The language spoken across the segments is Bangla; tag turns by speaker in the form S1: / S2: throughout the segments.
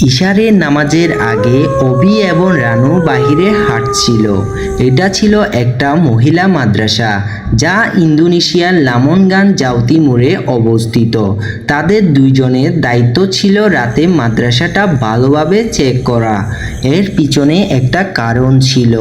S1: ইশারের নামাজের আগে অবি এবং রানু বাহিরে হাঁটছিল। এটা ছিল একটা মহিলা মাদ্রাসা, যা ইন্দোনেশিয়ার লামনগান জাউতি মোড়ে অবস্থিত। তাদের দুইজনের দায়িত্ব ছিল রাতে মাদ্রাসাটা ভালোভাবে চেক করা। এর পিছনে একটা কারণ ছিল।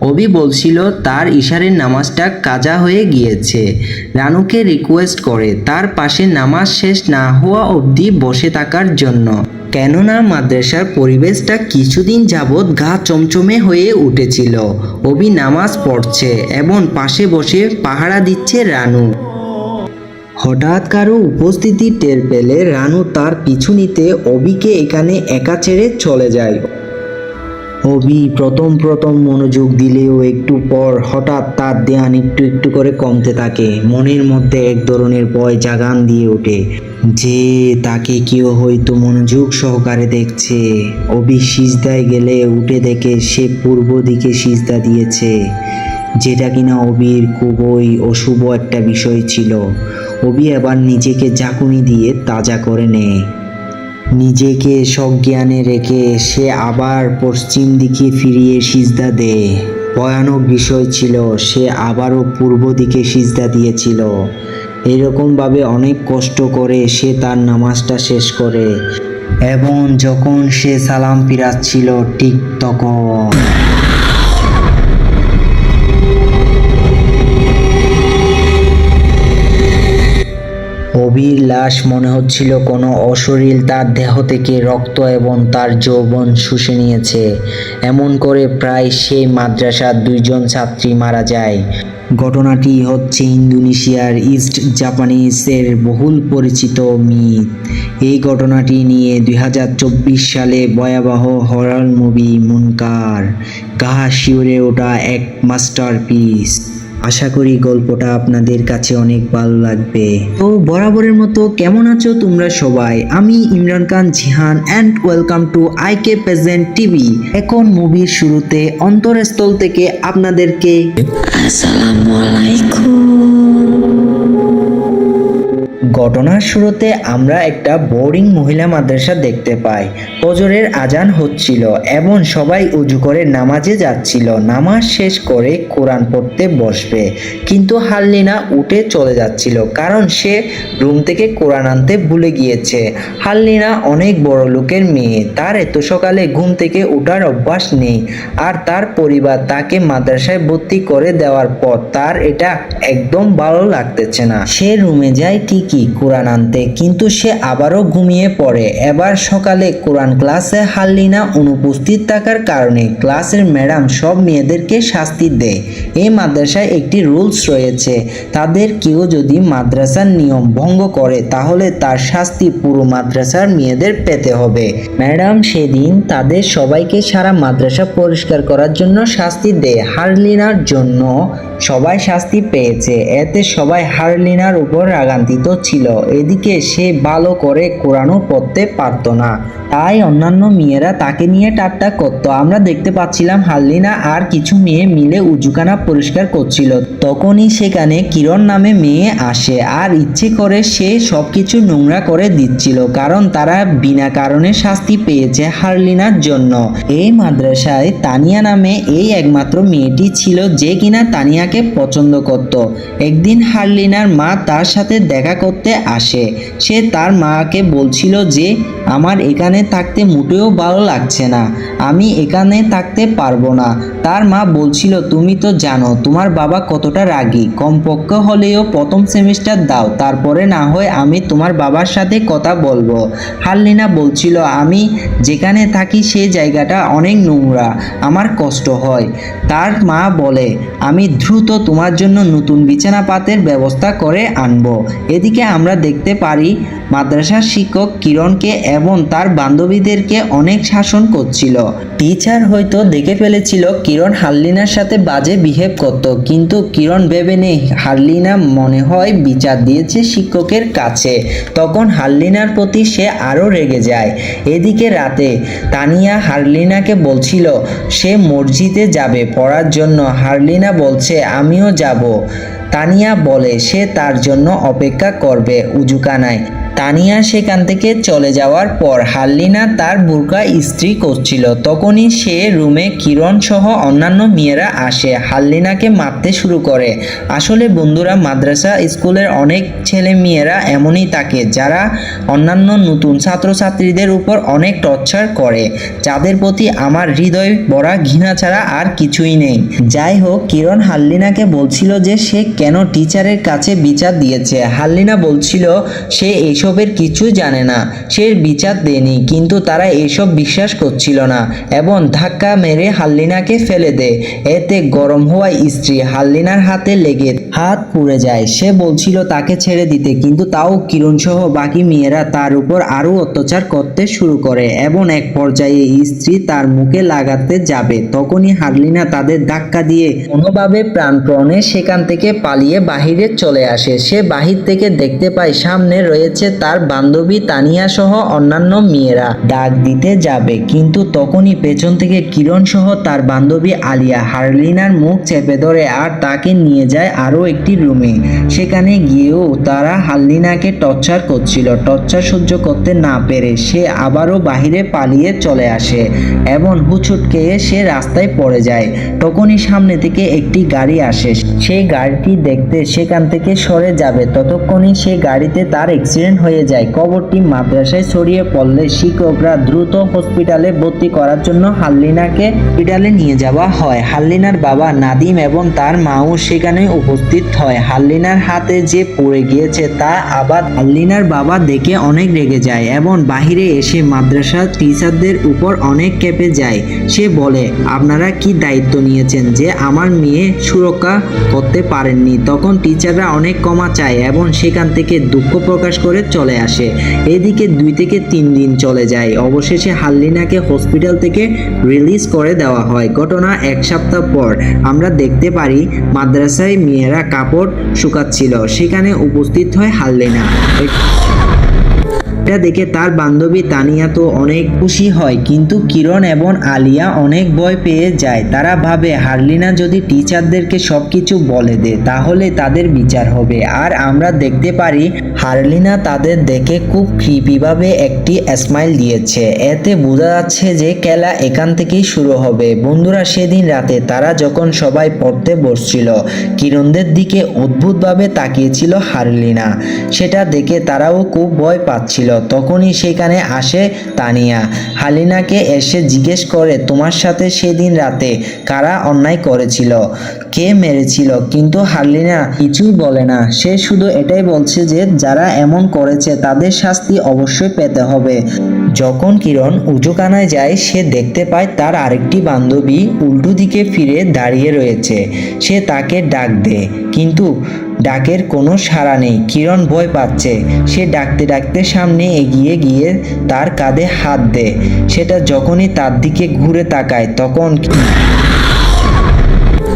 S1: অবি বলছিল, তার ইশারের নামাজটা কাজা হয়ে গিয়েছে। রানুকে রিকোয়েস্ট করে, তার পাশে নামাজ শেষ না হওয়া অবধি বসে থাকার জন্য। কেননা মাদ্রাসার পরিবেশটা কিছুদিন যাবৎ গা চমচমে হয়ে উঠেছিল। অবি নামাজ পড়ছে এবং পাশে বসে পাহারা দিচ্ছে রানু। হঠাৎ কারও উপস্থিতি টের পেলে রানু তার পিছু নিতে অবিকে এখানে একা ছেড়ে চলে যায়। অবি প্রথম প্রথম মনোযোগ দিলেও একটু পর হঠাৎ তার ধ্যান একটু একটু করে কমতে থাকে। মনের মধ্যে এক ধরনের ভয় জাগান দিয়ে ওঠে। যে তাকে কেউ হয়তো মনোযোগ সহকারে দেখছে। অবি সিজদায় গেলে উঠে দেখে সে পূর্ব দিকে সিজদা দিয়েছে, যেটা কিনা অবির খুবই অশুভ একটা বিষয় ছিল। অবি এবার নিজেকে জাকুনি দিয়ে তাজা করে নেয় নিজেকে সজ্ঞানে রেখে সে আবার পশ্চিম দিকে ফিরিয়ে সিজদা দেয় ভয়ানক বিষয় ছিল, সে আবারও পূর্ব দিকে সিজদা দিয়েছিল। এরকমভাবে অনেক কষ্ট করে সে তার নামাজটা শেষ করে। এবং যখন সে সালাম ফিরাচ্ছিল, ঠিক তখন। অবির লাশ মনে হচ্ছিল কোনো অশরীল তার দেহ থেকে রক্ত এবং তার যৌবন শুষে নিয়েছে। এমন করে প্রায় সেই মাদ্রাসার দুইজন ছাত্রী মারা যায়। ঘটনাটি হচ্ছে ইন্দোনেশিয়ার ইস্ট জাপানিজের বহুল পরিচিত মিথ। এই ঘটনাটি নিয়ে দু হাজার চব্বিশ সালে ভয়াবহ হরর মুভি মুনকার। কাহা শিউরে ওটা এক মাস্টারপিস আশা করি গল্পটা আপনাদের কাছে অনেক ভালো লাগবে। তো বরাবরের মতো কেমন আছো তোমরা সবাই? আমি Imran Khan Jihan and welcome to I K present TV এখন মুভির শুরুতে অন্তরস্থল থেকে আপনাদেরকে ঘটনার শুরুতে আমরা একটা বোরিং মহিলা মাদ্রাসা দেখতে পাই। ফজরের আজান হচ্ছিল এবং সবাই উজু করে নামাজে যাচ্ছিল। নামাজ শেষ করে কোরআন পড়তে বসবে। কিন্তু হারলিনা উঠে চলে যাচ্ছিল কারণ সে রুম থেকে কোরআন আনতে ভুলে গিয়েছে। হারলিনা অনেক বড় লোকের মেয়ে। তার এত সকালে ঘুম থেকে ওঠার অভ্যাস নেই। আর তার পরিবার তাকে মাদ্রাসায় ভর্তি করে দেওয়ার পর তার এটা একদম ভালো লাগতেছে না। সে রুমে যায় ঠিকই কোরআন আনতে, কিন্তু সে আবারও ঘুমিয়ে পড়ে। এবার সকালে কোরআন ক্লাসে হাল্লিনা অনুপস্থিত থাকার কারণে ক্লাসের ম্যাডাম সব মেয়েদেরকে শাস্তি দেয়। এই মাদ্রাসায় একটি রুলস রয়েছে, তাদের কেউ যদি মাদ্রাসার নিয়ম ভঙ্গ করে, তাহলে তার শাস্তি পুরো মাদ্রাসার মেয়েদের পেতে হবে। ম্যাডাম সেদিন তাদের সবাইকে সারা মাদ্রাসা পরিষ্কার করার জন্য শাস্তি দেয় হারলিনার জন্য। সবাই শাস্তি পেয়েছে, এতে সবাই হারলিনার উপর রাগান্বিত ছিল। এদিকে সে ভালো করে কোরআনও পড়তে পারতো না। তাই অন্যান্য মেয়েরা তাকে নিয়ে ঠাট্টা করতো। আমরা দেখতে পাচ্ছিলাম হারলিনা আর কিছু মেয়ে মিলে উজুখানা পরিষ্কার করছিল। তখনই সেখানে কিরণ নামে মেয়ে আসে আর ইচ্ছে করে সে সবকিছু নোংরা করে দিচ্ছিল কারণ তারা বিনা কারণে শাস্তি পেয়েছে হার্লিনার জন্য। এই মাদ্রাসায় তানিয়া নামে এই একমাত্র মেয়েটি ছিল যে কিনা তানিয়াকে পছন্দ করত। একদিন হারলিনার মা তার সাথে দেখা করতে আসে। সে তার মাকে বলছিল যে, আমার এখানে থাকতে মোটেও ভালো লাগছে না। আমি এখানে থাকতে পারব না। তার মা বলছিল, তুমি তো জানো, তোমার বাবা কতটা রাগী। কমপক্ষ হলেও প্রথম সেমিস্টার দাও, তারপরে না হয় আমি তোমার বাবার সাথে কথা বলব। হারলিনা বলছিল, আমি যেখানে থাকি সে জায়গাটা অনেক নোংরা, আমার কষ্ট হয়। তার মা বলে, আমি দ্রুত তোমার জন্য নতুন বিছানা পাতের ব্যবস্থা করে আনব। এদিকে আমরা দেখতে পারি মাদ্রাসার শিক্ষক কিরণকে এবং তার বান্ধবীদেরকে অনেক শাসন করছিল। টিচার হয়তো দেখে ফেলেছিল কিরণ হারলিনার সাথে বাজে বিহেভ করত, কিন্তু কিরণ ভেবে নেই। হার্লিনা মনে হয় বিচার দিয়েছে শিক্ষকের কাছে। তখন হারলিনার প্রতি সে আরও রেগে যায়। এদিকে রাতে তানিয়া হারলিনাকে বলছিল, সে মসজিদে যাবে, পড়ার জন্য। হার্লিনা বলছে, আমিও যাব। তানিয়া বলে, সে তার জন্য অপেক্ষা করবে। উজুকানায় তানিয়া সেখান থেকে চলে যাওয়ার পর হার্লিনা তার বুরকা ইস্ত্রি করছিল। তখনই সে রুমে কিরণ সহ অন্যান্য মেয়েরা আসে। হার্লিনাকে মারতে শুরু করে। আসলে বন্ধুরা, মাদ্রাসা স্কুলের অনেক ছেলে মেয়েরা এমনই থাকে, যারা অন্যান্য নতুন ছাত্রছাত্রীদের উপর অনেক টর্চার করে, যাদের প্রতি আমার হৃদয় ভরা ঘৃণা ছাড়া আর কিছুই নেই। যাই হোক, কিরণ হার্লিনাকে বলছিল যে সে কেন টিচারের কাছে বিচার দিয়েছে। হার্লিনা বলছিল, সে এইসবের কিছু জানে না। সে বিচার দেয়নি, কিন্তু তারা এসব বিশ্বাস করছিল না এবং ধাক্কা মেরে হাল্লিনাকে ফেলে দেয়। এতে গরম হওয়া স্ত্রী হাল্লিনার হাতে লেগে হাত পুড়ে যায়। সে বলছিল, তাকে ছেড়ে দিতে। কিন্তু তাও কিরণ সহ বাকি মেয়েরা তার উপর আরও অত্যাচার করতে শুরু করে এবং এক পর্যায়ে স্ত্রী তার মুখে লাগাতে যাবে। তখনই হার্লিনা তাদের ধাক্কা দিয়ে কোনোভাবে প্রাণপণে সেখান থেকে পালিয়ে বাহিরে চলে আসে। সে বাহির থেকে দেখতে পায়, সামনে রয়েছে তার বান্ধবী তানিয়া সহ অন্যান্য মেয়েরা। ডাক দিতে যাবে, কিন্তু তখনই পেছন থেকে কিরণ সহ তার বান্ধবী আলিয়া। হার্লিনার মুখ চেপে ধরে আর তাকে নিয়ে যায় আরও একটি রুমে। সেখানে গিয়েও তারা হার্লিনাকে টর্চার করছিল। টর্চার সহ্য করতে না পেরে সে আবারও বাহিরে পালিয়ে চলে আসে এবং হুচুট খেয়ে সে রাস্তায় পড়ে যায়। তখনই সামনে থেকে একটি গাড়ি আসে। সেই গাড়িটি দেখতে সেখান থেকে সরে যাবে। ততক্ষণই সে গাড়িতে তার অ্যাক্সিডেন্ট হয়ে যায়। কবরটি মাদ্রাসায় ছড়িয়ে পড়লে শিক্ষকরা দ্রুত হসপিটালে ভর্তি করার জন্য হাল্লিনাকে হসপিটালে নিয়ে যাওয়া হয়। হাল্লিনার বাবা নাদিম এবং তার মাও সেখানে উপস্থিত হয়। হাল্লিনার হাতে যে পড়ে গিয়েছে, তা আবার হাল্লিনার বাবা দেখে অনেক রেগে যায় এবং বাহিরে এসে মাদ্রাসা টিচারদের উপর অনেক কেঁপে যায়। সে বলে, আপনারা কি দায়িত্ব নিয়েছেন যে আমার মেয়ে সুরক্ষা করতে পারেননি? তখন টিচাররা অনেক ক্ষমা চায় এবং সেখান থেকে দুঃখ প্রকাশ করে চলে আসে। এদিকে দুই থেকে তিন দিন চলে যায়। অবশেষে হাল্লিনাকে হসপিটাল থেকে রিলিজ করে দেওয়া হয়। ঘটনা এক সপ্তাহ পর। আমরা দেখতে পারি, মাদ্রাসায় মেয়েরা কাপড় শুকাচ্ছিল। সেখানে উপস্থিত হয় হাল্লিনা এটা দেখে তার বান্ধবী তানিয়া তো অনেক খুশি হয়, কিন্তু কিরণ এবং আলিয়া অনেক ভয় পেয়ে যায়। তারা ভাবে, হার্লিনা যদি টিচারদেরকে সব কিছু বলে দেয় তাহলে তাদের বিচার হবে। আর আমরা দেখতে পারি, হার্লিনা তাদের দেখে খুব কৃপিভাবে একটি স্মাইল দিয়েছে। এতে বোঝা যাচ্ছে যে খেলা এখান থেকেই শুরু হবে। বন্ধুরা, সেদিন রাতে তারা যখন সবাই পড়তে বসছিল, কিরণদের দিকে অদ্ভুতভাবে তাকিয়েছিল হার্লিনা। সেটা দেখে তারাও খুব ভয় পাচ্ছিল। তখনই সেখানে আসে তানিয়া। হালিনাকে এসে জিজ্ঞেস করে, তোমার সাথে সেদিন রাতে কারা অন্যায় করেছিল? কে মেরেছিল? কিন্তু হার্লিনা কিছুই বলে না। সে শুধু এটাই বলছে যে, যারা এমন করেছে তাদের শাস্তি অবশ্যই পেতে হবে। যখন কিরণ উজুকানায় যায়, সে দেখতে পায় তার আরেকটি বান্ধবী উল্টো দিকে ফিরে দাঁড়িয়ে রয়েছে। সে তাকে ডাক দেয়। কিন্তু ডাকের কোনো সাড়া নেই। কিরণ ভয় পাচ্ছে। সে ডাকতে ডাকতে সামনে এগিয়ে গিয়ে তার কাঁধে হাত দেয়। সেটা যখনই তার দিকে ঘুরে তাকায়, তখন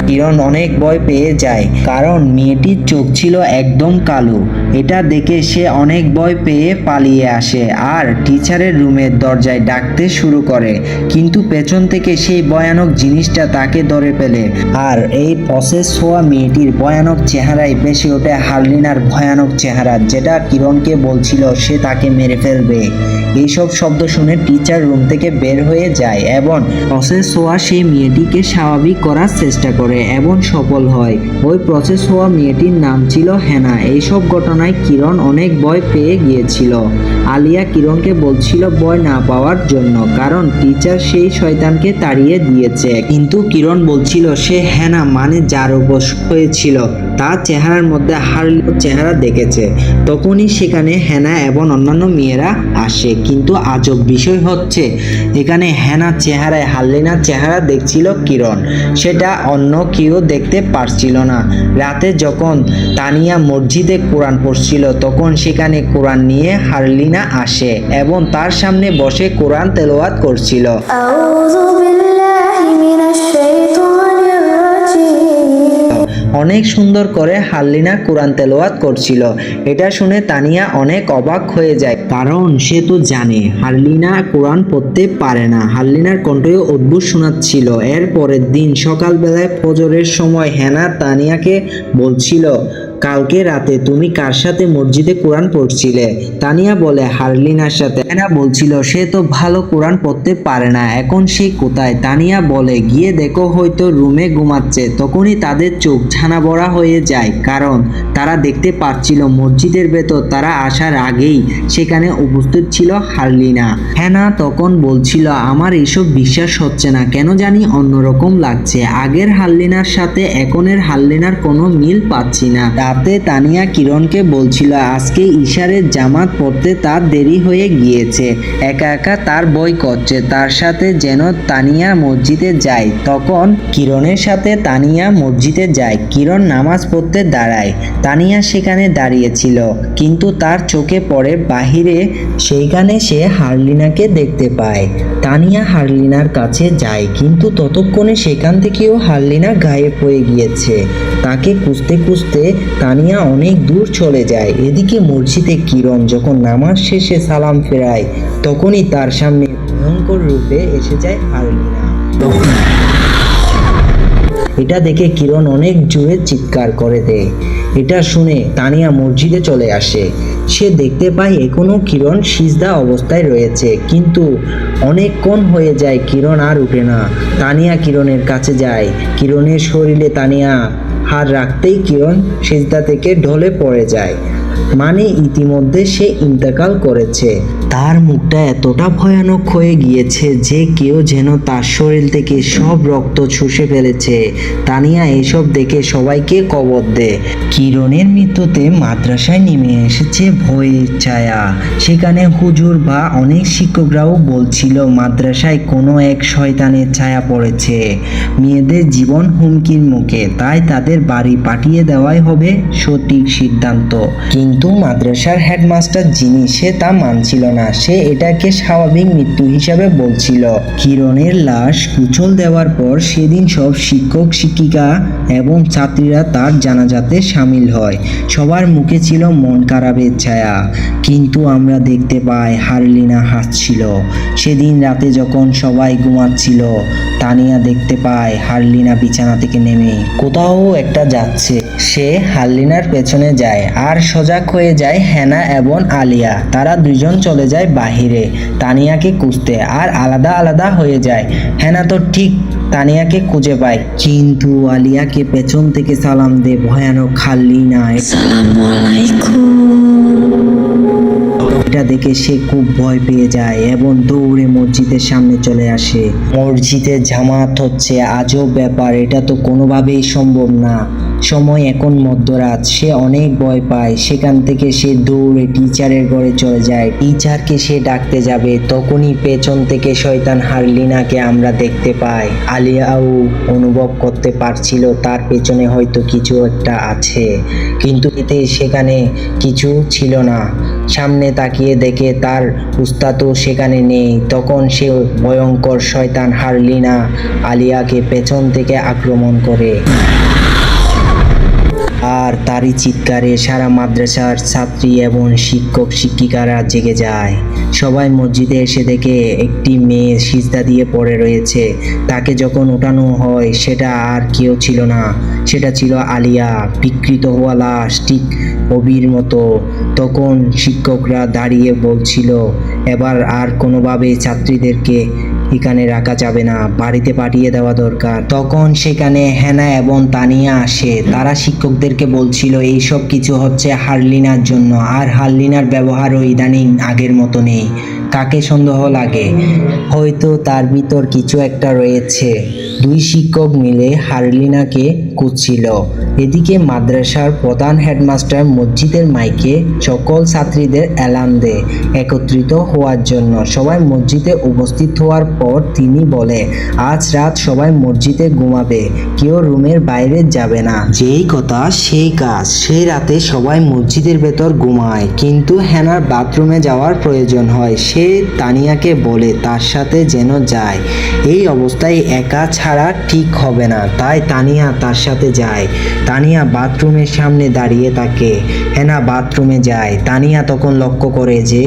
S1: কিরণ অনেক ভয় পেয়ে যায়। কারণ মেয়েটির চোখ ছিল একদম কালো। এটা দেখে সে অনেক ভয় পেয়ে পালিয়ে আসে আর টিচারের রুমের দরজায় ডাকতে শুরু করে। কিন্তু পেছন থেকে সেই ভয়ানক জিনিসটা তাকে ধরে ফেলে। আর এই প্রসেস হওয়া মেয়েটির ভয়ানক চেহারায় বেশি ওঠে হার্লিনার ভয়ানক চেহারা, যেটা কিরণকে বলছিল সে তাকে মেরে ফেলবে। এইসব শব্দ শুনে টিচার রুম থেকে বের হয়ে যায় এবং প্রসেস হওয়া সেই মেয়েটিকে স্বাভাবিক করার চেষ্টা করে। এবং সফল হয়। ওই প্রসেস হওয়া মেয়েটির নাম ছিল হেনা। এইসব ঘটনায় কিরণ অনেক ভয় পেয়ে গিয়েছিল। আলিয়া কিরণকে বলছিল ভয় না পাওয়ার জন্য, কারণ টিচার সেই শয়তানকে তাড়িয়ে দিয়েছে। কিন্তু কিরণ বলছিল, সে হেনা মানে যার উপর হয়েছিল তার চেহারার মধ্যে হার্লির চেহারা দেখেছে। তখনই সেখানে হেনা এবং অন্যান্য মেয়েরা আসে। কিন্তু আজব বিষয় হচ্ছে, এখানে হেনা চেহারায় হার্লিনার চেহারা দেখছিল কিরণ। সেটা অন্য কেউ দেখতে পারছিল না। রাতে যখন তানিয়া মসজিদে কোরআন পড়ছিল, তখন সেখানে কোরআন নিয়ে হার্লিনা আসে এবং তার সামনে বসে কোরআন তেলোয়াত করছিল। অনেক সুন্দর করে হাল্লিনা কোরআন তেলোয়াত করছিল। এটা শুনে তানিয়া অনেক অবাক হয়ে যায়। কারণ সে তো জানে হার্লিনা কোরআন পড়তে পারে না। হার্লিনার কণ্ঠেও অদ্ভুত শোনাচ্ছিল। এর পরের দিন সকালবেলায় ফজরের সময় হেনা তানিয়াকে বলছিল কালকে রাতে তুমি কার সাথে মসজিদে কোরআন পড়ছিলে? তানিয়া বলে, হারলিনার সাথে। হেনা বলছিল, সে তো ভালো কোরআন পড়তে পারে না, এখন সে কোথায়? তানিয়া বলে, গিয়ে দেখো, হয়তো রুমে ঘুমাচ্ছে। তখনই তাদের চোখ ছানা বড়া হয়ে যায়, কারণ তারা দেখতে পাচ্ছিল মসজিদের ভেতর, তারা আসার আগেই সেখানে উপস্থিত ছিল হারলিনা। হেনা তখন বলছিল, আমার এসব বিশ্বাস হচ্ছে না, কেন জানি অন্যরকম লাগছে। আগের হারলিনার সাথে এখনের হারলিনার কোনো মিল পাচ্ছি না। রাতে তানিয়া কিরণকে বলছিল, আজকে ইশারের জামাত পড়তে তার দেরি হয়ে গিয়েছে। একা একা তার বই করছে। তার সাথে যেন তানিয়া মসজিদে যায়। তখন কিরণের সাথে তানিয়া মসজিদে যায়। কিরণ নামাজ পড়তে দাঁড়ায়। তানিয়া সেখানে দাঁড়িয়েছিল। কিন্তু তার চোখে পড়ে বাহিরে। সেইখানে সে হারলিনাকে দেখতে পায়। তানিয়া হারলিনার কাছে যায়। কিন্তু ততক্ষণে সেখান থেকেও হারলিনা গায়েব হয়ে গিয়েছে। তাকে খুঁজতে খুঁজতে তানিয়া অনেক দূর চলে যায়। এদিকে মসজিদে কিরণ যখন নামাজ শেষে সালাম ফেরায়, তখনই তার সামনে ভয়ঙ্কর রূপে এসে যায় হারলিনা এটা দেখে কিরণ অনেক জোরে চিৎকার করে দেয়। এটা শুনে তানিয়া মসজিদে চলে আসে। সে দেখতে পায় এখনও কিরণ সিজদা অবস্থায় রয়েছে, কিন্তু অনেকক্ষণ হয়ে যায় কিরণ আর উঠে না। তানিয়া কিরণের কাছে যায়। কিরণের শরীরে তানিয়া হাত রাখতেই কিরণ সেজদা থেকে ঢলে পড়ে যায়। মানে ইতিমধ্যে সে ইন্তেকাল করেছে। তার মুখটা এতটা ভয়ানক হয়ে গিয়েছে যে কেউ যেন তার শরীর থেকে সব রক্ত চুষে ফেলেছে। তানিয়া এসব দেখে সবাইকে কবর দেয় কিরণের মৃত্যুতে মাদ্রাসায় নেমে এসেছে ভয়ের ছায়া। সেখানে হুজুর বা অনেক শিক্ষকরাও বলছিল, মাদ্রাসায় কোনো এক শয়তানের ছায়া পড়েছে। মেয়েদের জীবন হুমকির মুখে, তাই তাদের বাড়ি পাঠিয়ে দেওয়াই হবে সঠিক সিদ্ধান্ত। কিন্তু মাদ্রাসার হেডমাস্টার যিনি, সে তা মানছিল না। সে এটাকে স্বাভাবিক মৃত্যু হিসাবে বলছিল। কিরণের লাশ কুচল দেওয়ার পর সেদিন সব শিক্ষক, শিক্ষিকা এবং ছাত্রীরা তার জানাজাতে সামিল হয়। সবার মুখে ছিল মন খারাপের ছায়া। কিন্তু আমরা দেখতে পাই হারলিনা হাসছিল। সেদিন রাতে যখন সবাই ঘুমাচ্ছিল, তানিয়া দেখতে পায় হারলিনা বিছানা থেকে নেমে কোথাও একটা যাচ্ছে। সে হারলিনার পেছনে যায় আর সজাগ হয়ে যায় হেনা এবং আলিয়া। তারা দুজন চলে যায় বাহিরে তানিয়াকে খুঁজতে আর আলাদা আলাদা হয়ে যায়। হেনা তো ঠিক তানিয়াকে খুঁজে পায়। কিন্তু আলিয়াকে পেছন থেকে সালাম দে ভয়ানক হারলিনা
S2: আলাইকুম
S1: এটা দেখে সে খুব ভয় পেয়ে যায় এবং দৌড়ে মসজিদের সামনে চলে আসে। মসজিদে জামাত হচ্ছে আজব ব্যাপার এটা তো কোনোভাবেই সম্ভব না। সময় এখন মধ্যরাত। সে অনেক ভয় পায়। সেখান থেকে সে দৌড়ে টিচারের ঘরে চলে যায়। টিচারকে সে ডাকতে যাবে। তখনই পেছন থেকে শয়তান হারলিনাকে আমরা দেখতে পাই। আলিয়াও অনুভব করতে পারছিল, তার পেছনে হয়তো কিছু একটা আছে। কিন্তু এতে সেখানে কিছু ছিল না। সামনে তাকিয়ে দেখে তার উস্তাদও সেখানে নেই। তখন সে ভয়ঙ্কর শয়তান হারলিনা আলিয়াকে পেছন থেকে আক্রমণ করে। আর তারই চিৎকারে সারা মাদ্রাসার ছাত্রী এবং শিক্ষক শিক্ষিকারা জেগে যায়। সবাই মসজিদে এসে দেখে একটি মেয়ে সিজদা দিয়ে পড়ে রয়েছে। তাকে যখন ওঠানো হয়, সেটা আর কেউ ছিল না। সেটা ছিল আলিয়া, বিকৃত হওয়া লাশ ঠিক অবির মতো। তখন শিক্ষকরা দাঁড়িয়ে বলছিল, এবার আর কোনোভাবে ছাত্রীদেরকে এখানে রাখা যাবে না, বাড়িতে পাঠিয়ে দেওয়া দরকার। তখন সেখানে হেনা এবং তানিয়া আসে। তারা শিক্ষকদেরকে বলছিল, এইসব কিছু হচ্ছে হারলিনার জন্য, আর হারলিনার ব্যবহারও ইদানিং আগের মতো নেই। কাকে সন্দেহ লাগে? হয়তো তার ভিতর কিছু একটা রয়েছে। দুই শিক্ষক মিলে হারলিনাকে খুঁজছিল। এদিকে মাদ্রাসার প্রধান হেডমাস্টার মসজিদের মাইকে সকল ছাত্রীদের অ্যালার্ম দেয়, একত্রিত হওয়ার জন্য। সবাই মসজিদে উপস্থিত হওয়ার পর তিনি বলে, আজ রাত সবাই মসজিদে ঘুমাবে, কেউ রুমের বাইরে যাবে না। যেই কথা, সেই কাজ। সেই রাতে সবাই মসজিদের ভেতর ঘুমায়, কিন্তু হেনার বাথরুমে যাওয়ার প্রয়োজন হয়। সে তানিয়াকে বলে, তার সাথে যেন যায়। এই অবস্থায় একা ছাড়া ঠিক হবে না। তাই তানিয়া তার সাথে যায়। তানিয়া বাথরুমের সামনে দাঁড়িয়ে থাকে। হেনা বাথরুমে যায়। তানিয়া তখন লক্ষ্য করে যে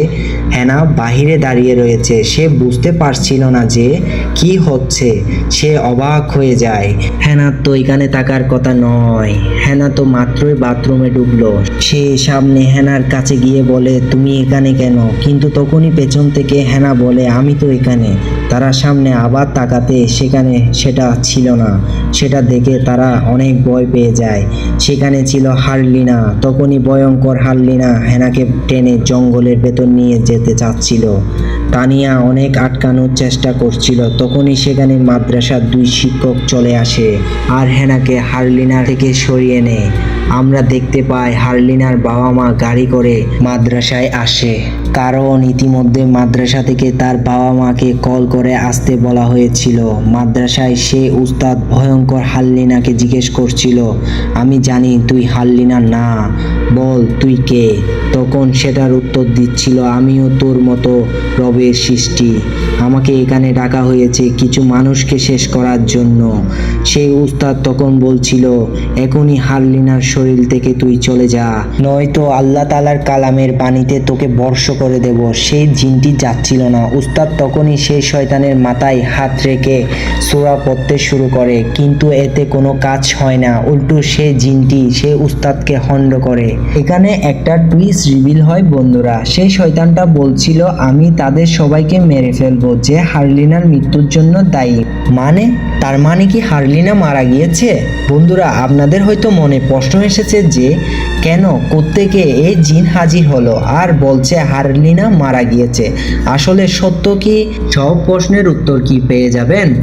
S1: হেনা বাহিরে দাঁড়িয়ে রয়েছে। সে বুঝতে পারছিল না যে কি হচ্ছে। সে অবাক হয়ে যায়। হেনা তো এখানে থাকার কথা নয়। হেনা তো মাত্রই বাথরুমে ঢুকলো। সে সামনে হেনার কাছে গিয়ে বলে, তুমি এখানে কেন? কিন্তু তখনই পেছন থেকে হেনা বলে, আমি তো এখানে। তারা সামনে আবার তাকাতে সেখানে সেটা ছিল না। সেটা দেখে তারা অনেক ভয় পেয়ে যায়। সেখানে ছিল হারলিনা। তখনই ভয়ঙ্কর হারলিনা হেনাকে টেনে জঙ্গলের ভেতর নিয়ে যেতে। চাচ্ছিল। তানিয়া অনেক আটকানোর চেষ্টা করছিল, তখনই সেখানে মাদ্রাসার দুই শিক্ষক চলে আসে আর হেনাকে হারলিনা থেকে সরিয়ে নেয়। আমরা দেখতে পাই হারলিনার বাবা মা গাড়ি করে মাদ্রাসায় আসে। কারণ ইতিমধ্যে মাদ্রাসা থেকে তার বাবা মাকে কল করে আসতে বলা হয়েছিল। মাদ্রাসায় সে উস্তাদ ভয়ঙ্কর হাল্লিনাকে জিজ্ঞেস করছিল, আমি জানি তুই হাল্লিনা না, বল তুই কে? তখন সেটার উত্তর দিচ্ছিল, আমিও তোর মতো রবের সৃষ্টি। আমাকে এখানে ডাকা হয়েছে কিছু মানুষকে শেষ করার জন্য। সেই উস্তাদ তখন বলছিল, এখনই হারলিনার শরীর থেকে তুই চলে যা। নয়তো আল্লাহ তালার কালামের পানিতে তোকে বর্ষ করে দেব। সেই জিনটি যাচ্ছিল না। উস্তাদ তখনই সেই শয়তানের মাথায় হাত রেখে সোরা পড়তে শুরু করে। কিন্তু এতে কোনো কাজ হয় না। উল্টো সে জিনটি সে উস্তাদকে হন্ড করে। এখানে একটা টুইস্ট রিভিল হয় বন্ধুরা। সেই শয়তানটা বলছিল, আমি তাদের সবাইকে মেরে ফেলব, যে হারলিনার মৃত্যুর জন্য দায়ী। মানে? তার মানে কি হারলিনা মারা গিয়েছে? বন্ধুরা, আপনাদের হয়তো মনে প্রশ্ন এসেছে যে, কেন কোত্থেকে এই জিন হাজির হলো? আর বলছে, হারলিনা মারা গিয়েছে। আসলে সত্য কি? সব প্রশ্নের উত্তর কি পেয়ে যাবেন?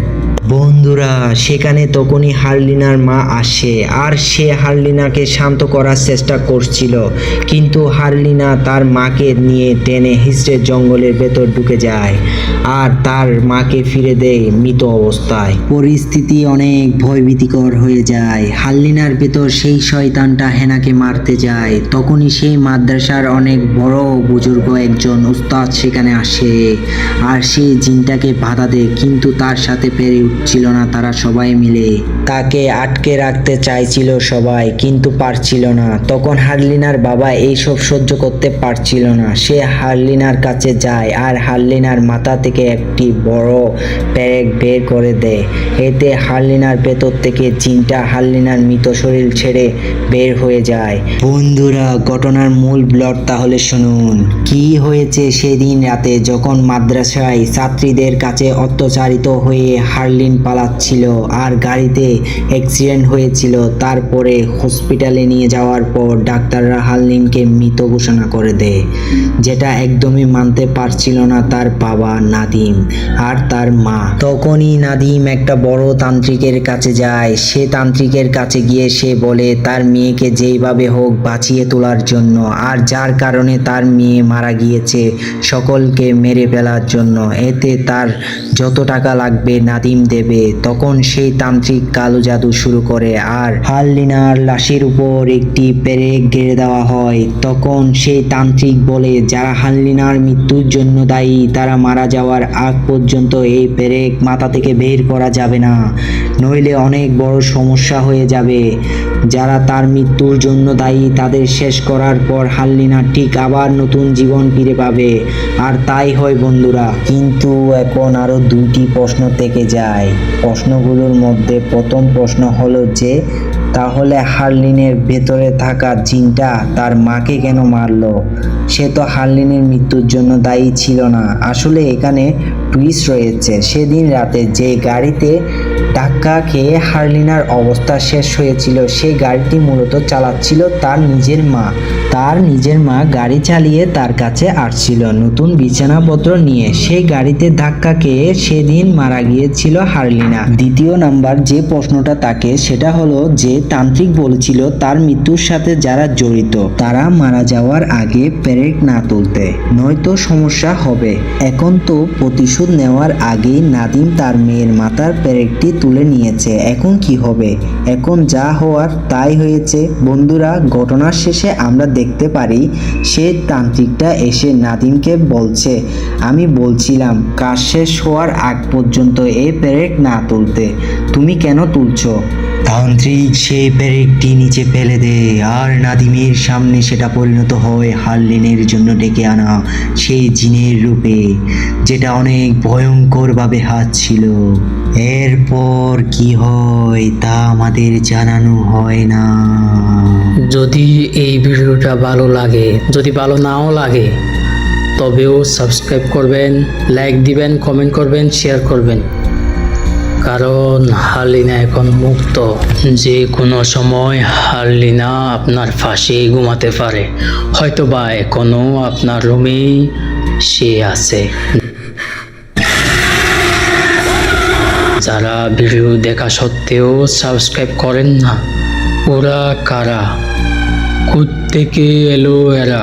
S1: বন্ধুরা, সেখানে তখনই হারলিনার মা আসে, আর সে হারলিনাকে শান্ত করার চেষ্টা করছিল। কিন্তু হারলিনা তার মাকে নিয়ে টেনে হিস্ট্রে জঙ্গলের ভেতর ঢুকে যায়। আর তার মাকে ফিরে দেয় মৃত অবস্থায়। পরিস্থিতি অনেক ভয়ভীতিকর হয়ে যায়। হারলিনার ভেতর সেই শয়তানটা হেনাকে মারতে যায়। তখনই সেই মাদ্রাসার অনেক বড় বুজুর্গ একজন উস্তাদ সেখানে আসে আর সেই জিনটাকে বাধা দেয়। কিন্তু তার সাথে পেরে উঠছিল না তারা সবাই মিলে। তাকে আটকে রাখতে চাইছিল সবাই, কিন্তু পারছিল না। তখন হারলিনার বাবা এইসব সহ্য করতে পারছিল না। সে হারলিনার কাছে যায় আর হারলিনার মাথা থেকে একটি বড় প্যারেক বের করে দেয়। এতে হারলিনার ভেতর থেকে জিনটা হারলিনার মৃত শরীর ছেড়ে বের হয়ে যায়। বন্ধুরা, ঘটনার মূল ব্লট তাহলে শুনুন। কি হয়েছে সেদিন রাতে যখন মাদ্রাসায় ছাত্রীদের কাছে অত্যাচারিত হয়ে হারলিন পালাচ্ছিল আর গাড়িতে অ্যাক্সিডেন্ট হয়েছিল, তারপরে হসপিটালে নিয়ে যাওয়ার পর ডাক্তাররা হারলিনকে মৃত ঘোষণা করে দেয়। যেটা একদমই মানতে পারছিল না তার বাবা নাদিম আর তার মা। তখনই নাদিম একটা বড় তান্ত্রিকের কাছে যায়। সে তান্ত্রিকের কাছে গিয়ে সে বলে, তার মেয়েকে যেইভাবে হোক বাঁচিয়ে তোলার জন্য, আর যার কারণে তার মেয়ে মারা গিয়েছে, সকলকে মেরে ফেলার জন্য। এতে তার যত টাকা লাগবে নাদিম দেবে। তখন সেই তান্ত্রিক কালো জাদু শুরু করে, আর হারলিনার লাশের উপর একটি পেরেক গেড়ে দেওয়া হয়। তখন সেই তান্ত্রিক বলে, যারা হারলিনার মৃত্যুর জন্য দায়ী, তারা মারা যাওয়ার আগ পর্যন্ত এই পেরেক মাথা থেকে বের করা যাবে না। নইলে অনেক বড় সমস্যা হয়ে যাবে। যারা তার মৃত্যুর জন্য দায়ী, তাদের শেষ করার পর হাল্লিনা ঠিক আবার নতুন জীবন ফিরে পাবে। আর তাই হয় বন্ধুরা। কিন্তু এখন আরও দুইটি প্রশ্ন থেকে যায়। প্রশ্নগুলোর মধ্যে প্রথম প্রশ্ন হলো যে, তাহলে হার্লিনের ভেতরে থাকা জিনটা তার মাকে কেন মারলো? সে তো হার্লিনের মৃত্যুর জন্য দায়ী ছিল না। আসলে এখানে টুইস্ট রয়েছে। সেদিন রাতে যে গাড়িতে ধাক্কা খেয়ে হারলিনার অবস্থা শেষ হয়েছিল। সেই গাড়িটি মূলত চালাচ্ছিল তার নিজের মা। তার নিজের মা গাড়ি চালিয়ে তার কাছে আসছিল নতুন বিছানাপত্র নিয়ে। সেই গাড়িতে ধাক্কা খেয়ে সেদিন মারা গিয়েছিল হারলিনা। দ্বিতীয় নাম্বার যে প্রশ্নটা তাকে, সেটা হলো যে তান্ত্রিক বলেছিল তার মৃত্যুর সাথে যারা জড়িত, তারা মারা যাওয়ার আগে পেরেক না তুলতে। নয়তো সমস্যা হবে। এখন তো প্রতিশোধ নেওয়ার আগেই নাদিম তার মেয়ের মাথার পেরেকটি তুলে নিয়েছে। এখন কি হবে? এখন যা হওয়ার তাই হয়েছে। বন্ধুরা, ঘটনার শেষে আমরা দেখতে পারি, সে তান্ত্রিকটা এসে নাদিমকে বলছে, আমি বলছিলাম, কাজ শেষ হওয়ার আগ পর্যন্ত এ পেরেক না তুলতে। তুমি কেন তুলছো? তান্ত্রিক সেই পেরেকটি নিচে ফেলে দেয় আর নাদিমের সামনে সেটা পরিণত হয় হার্লিনের জন্য ডেকে আনা সেই জিনের রূপে, যেটা অনেক ভয়ঙ্করভাবে হাত ছিল। এরপর কি হয় তা আমাদের জানানো হয় না।
S3: যদি এই ভিডিওটা ভালো লাগে, যদি ভালো নাও লাগে, তবেও সাবস্ক্রাইব করবেন, লাইক দিবেন, কমেন্ট করবেন, শেয়ার করবেন। কারণ হারলিনা এখন মুক্ত। যে কোনো সময় হারলিনা আপনার ফাঁসে ঘুমাতে পারে। হয়তো বা এখনও আপনার রুমেই সে আছে। যারা ভিডিও দেখা সত্ত্বেও সাবস্ক্রাইব করেন না, ওরা কারা? থেকে এলো এরা?